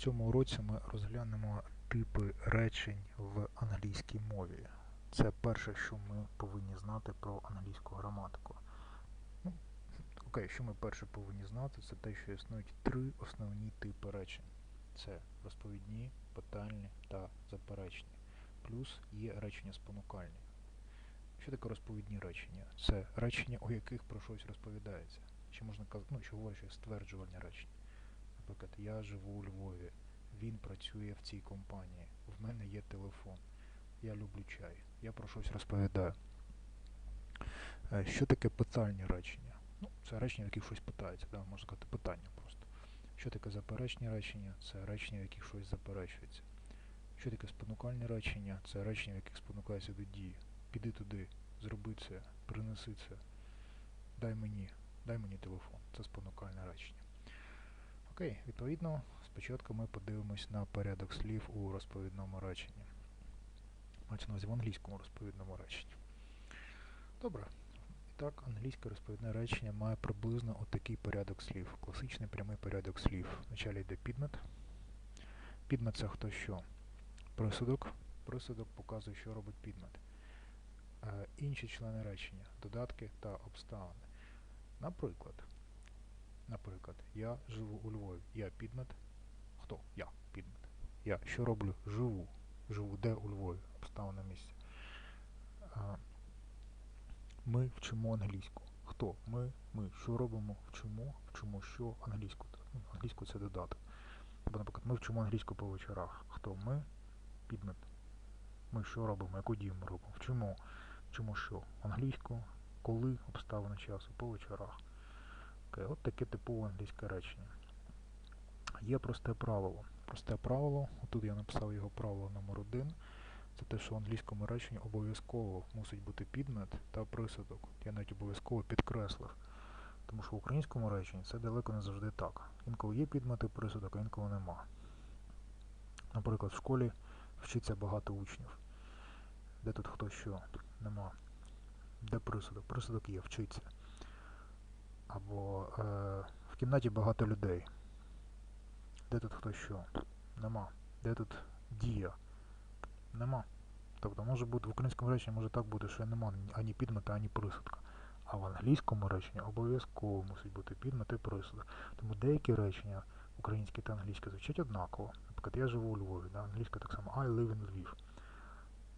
цьому уроці ми розглянемо типи речень в англійській мові. Це перше, що ми повинні знати про англійську граматику. Ну, окей, що ми перше повинні знати, це те, що існують три основні типи речень. Це розповідні, питальні та заперечні. Плюс є речення спонукальні. Що таке розповідні речення? Це речення, у яких про щось розповідається. Чи можна казати, ну, що говорить, що стверджувальні речення. Наприклад, я живу у Львові, він працює в цій компанії, в мене є телефон, я люблю чай, я про щось розповідаю. Е, Що таке питальні речення? Ну, це речення, в яких щось питається, да? можна сказати питання просто. Що таке заперечні речення? Це речення, в яких щось заперечується. Що таке спонукальні речення? Це речення, в яких спонукається до дії. Піди туди, зроби це, принеси це, дай мені, дай мені телефон. Це спонукальне речення. Окей, відповідно, спочатку ми подивимось на порядок слів у розповідному реченні. Мається на увазі в англійському розповідному реченні. Добре. І так, англійське розповідне речення має приблизно отакий порядок слів. Класичний прямий порядок слів. Вначалі йде підмет. Підмет це хто що? Присудок. Присудок показує, що робить підмет. Е, інші члени речення, додатки та обставини. Наприклад, Наприклад, я живу у Львові. Я підмет. Хто? Я підмет. Я що роблю? Живу. Живу де у Львові? Обставина місця. А, Ми вчимо англійську. Хто? Ми. Ми. Що робимо? Вчимо. Вчимо що? Англійську. Ну, Англійську це додаток. Або, наприклад, ми вчимо англійську по вечорах. Хто? Ми. Підмет. Ми що робимо? Яку дію ми робимо? Вчимо. Вчимо що? Англійську. Коли обставина часу? По вечорах. Окей, от таке типове англійське речення. Є просте правило. Просте правило, отут я написав його правило номер один. Це те, що в англійському реченні обов'язково мусить бути підмет та присудок. Я навіть обов'язково підкреслив. Тому що в українському реченні це далеко не завжди так. Інколи є підмет і присудок, а інколи нема. Наприклад, в школі вчиться багато учнів. Де тут хто що? Нема. Де присудок? Присудок є, вчиться. Або е, в кімнаті багато людей. Де тут хто що? Нема. Де тут дія? Нема. Тобто може бути в українському реченні може так бути, що нема ані підмета, ані присудка. А в англійському реченні обов'язково мусить бути підмет і присудок. Тому деякі речення, українське та англійське, звучать однаково. Наприклад, я живу у Львові, да? англійська так само I live in Lviv.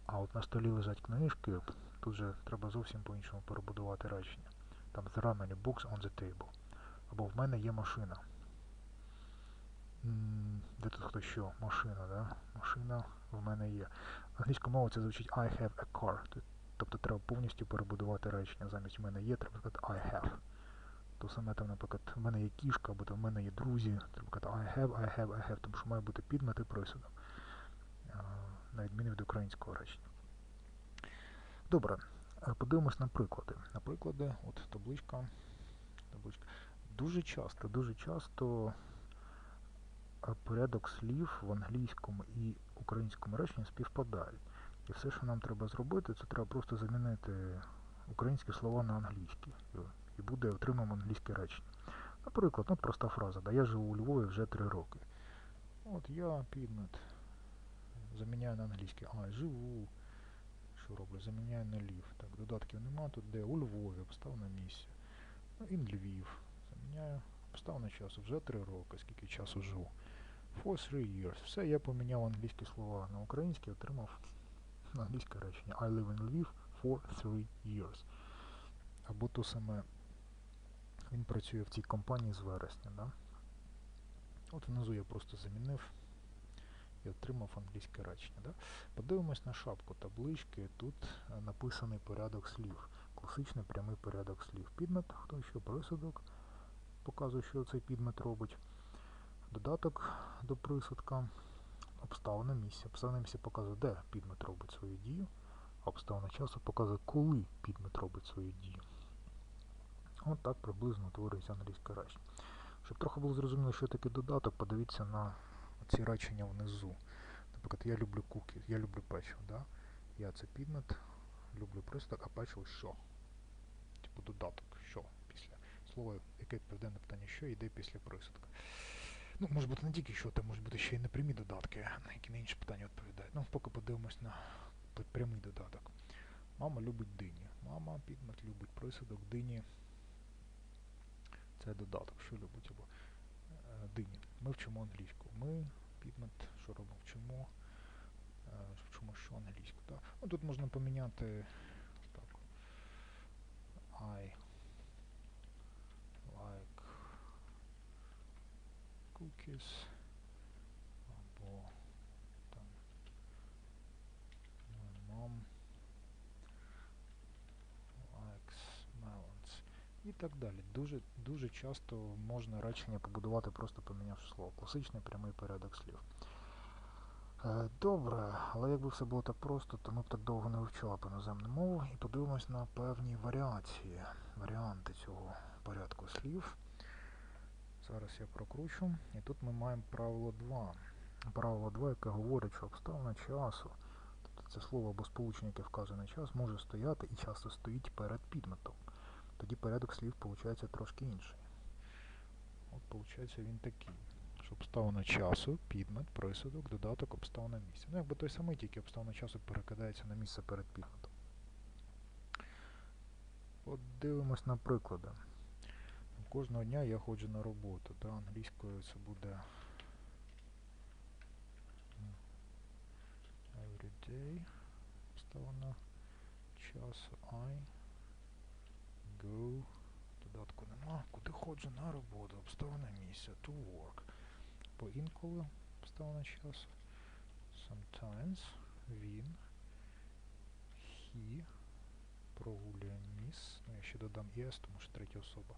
А от на столі лежать книжки, тут же треба зовсім по-іншому перебудувати речення. Там there are many books on the table. Або в мене є машина. Де тут хто що? Машина, да? Машина в мене є. Англійською мовою це звучить I have a car. Тобто треба повністю перебудувати речення. Замість в мене є, треба сказати I have. То саме там, наприклад, в мене є кішка, або там в мене є друзі. Треба казати I have, I have, I have, тому що має бути підмет і присудок. На відміну від українського речення. Добре. Подивимось на приклади. На приклади, от табличка. табличка. Дуже часто, дуже часто порядок слів в англійському і українському реченні співпадають. І все, що нам треба зробити, це треба просто замінити українські слова на англійські. І- буде отримаємо англійське речення. Наприклад, от проста фраза, да, я живу у Львові вже три роки. От я підмет. Заміняю на англійське. А, живу. Що роблю? Заміняю на лів. Так, додатків нема, тут де у Львові, обстав на місці. Ну, in Львів. Заміняю. Обстав на часу. Вже три роки, скільки часу живу. For three years. Все, я поміняв англійські слова на українські, отримав англійське речення. I live in Lviv for three years. Або то саме він працює в цій компанії з вересня. Да? От внизу я просто замінив і отримав англійське речення. Да? Подивимось на шапку таблички. Тут е, написаний порядок слів. Класичний прямий порядок слів. Підмет, хто що присудок, показує, що цей підмет робить. Додаток до присудка, обставина місця. Обставина місця показує, де підмет робить свою дію, обставина часу показує, коли підмет робить свою дію. От так приблизно утворюється англійське речення. Щоб трохи було зрозуміло, що таке додаток, подивіться на ці речення внизу. Наприклад, я люблю куки, я люблю печиво. Да? Я це підмет, люблю пристак, а печиво що? Типу додаток, що після слова, яке відповідає на питання, що йде після присудка. Ну, може бути не тільки що, там можуть бути ще й непрямі додатки, на які на інші питання відповідають. Ну, поки подивимось на прямий додаток. Мама любить дині. Мама, підмет любить присудок, дині. Це додаток, що любить або е, дині. Ми вчимо англійську. Ми, підмет, що робимо? Вчимо. е, Вчимо що англійську. Так? Ну, тут можна поміняти так. I like cookies або там my mom likes melons і так далі. Дуже, дуже часто можна речення побудувати, просто помінявши слово. Класичний прямий порядок слів. Е, Добре, але якби все було так просто, то ми б так довго не вивчали б іноземну мову і подивимось на певні варіації, варіанти цього порядку слів. Зараз я прокручу. І тут ми маємо правило 2. Правило 2, яке говорить, що обставина часу, тобто це слово або сполучення, яке вказує на час, може стояти і часто стоїть перед підметом. Тоді порядок слів виходить трошки інший. От, виходить, він такий. Що обставина часу, підмет, присудок, додаток, обставина місця. Ну, якби той самий, тільки обставина часу перекидається на місце перед підметом. От дивимось на приклади. Кожного дня я ходжу на роботу. Та англійською це буде м, every day. Обставина часу I. Додатку нема. Куди ходжу на роботу? Обставина місця. To work. Бо інколи обставина часу. Sometimes він. He прогулює міс. Ну, я ще додам yes, тому що третя особа.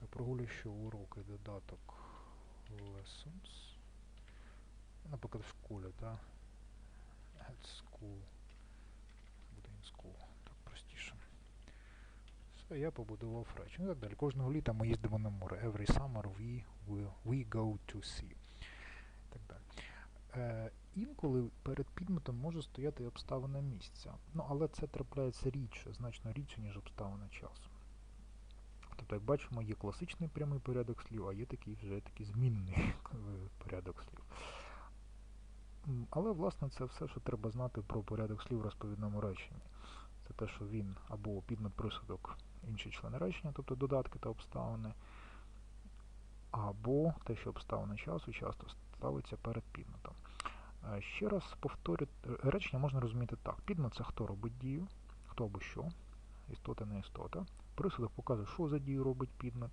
Так, прогулює що уроки, додаток lessons. Наприклад, в школі, так? At school. Буде in school. Так простіше. Все, я побудував речі. Ну так далі. Кожного літа ми їздимо на море. Every summer we, will, we go to sea. Так далі. Е, інколи перед підметом може стояти обставина місця. Ну, але це трапляється рідше, значно рідше, ніж обставина часу. Тобто, як бачимо, є класичний прямий порядок слів, а є такий вже такий змінний порядок слів. Але, власне, це все, що треба знати про порядок слів в розповідному реченні. Це те, що він або підмет присудок інші члени речення, тобто додатки та обставини, або те, що обставина часу часто ставиться перед підметом. Е, Ще раз повторю, речення можна розуміти так. Підмет це хто робить дію, хто або що, істота, не істота. Присудок показує, що за дію робить підмет.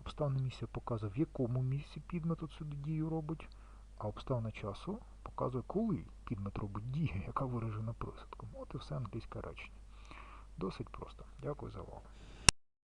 Обставина місця показує, в якому місці підмет цю дію робить, а обставина часу показує, коли підмет робить дію, яка виражена присудком. От і все англійське речення. Досить просто. Дякую за увагу.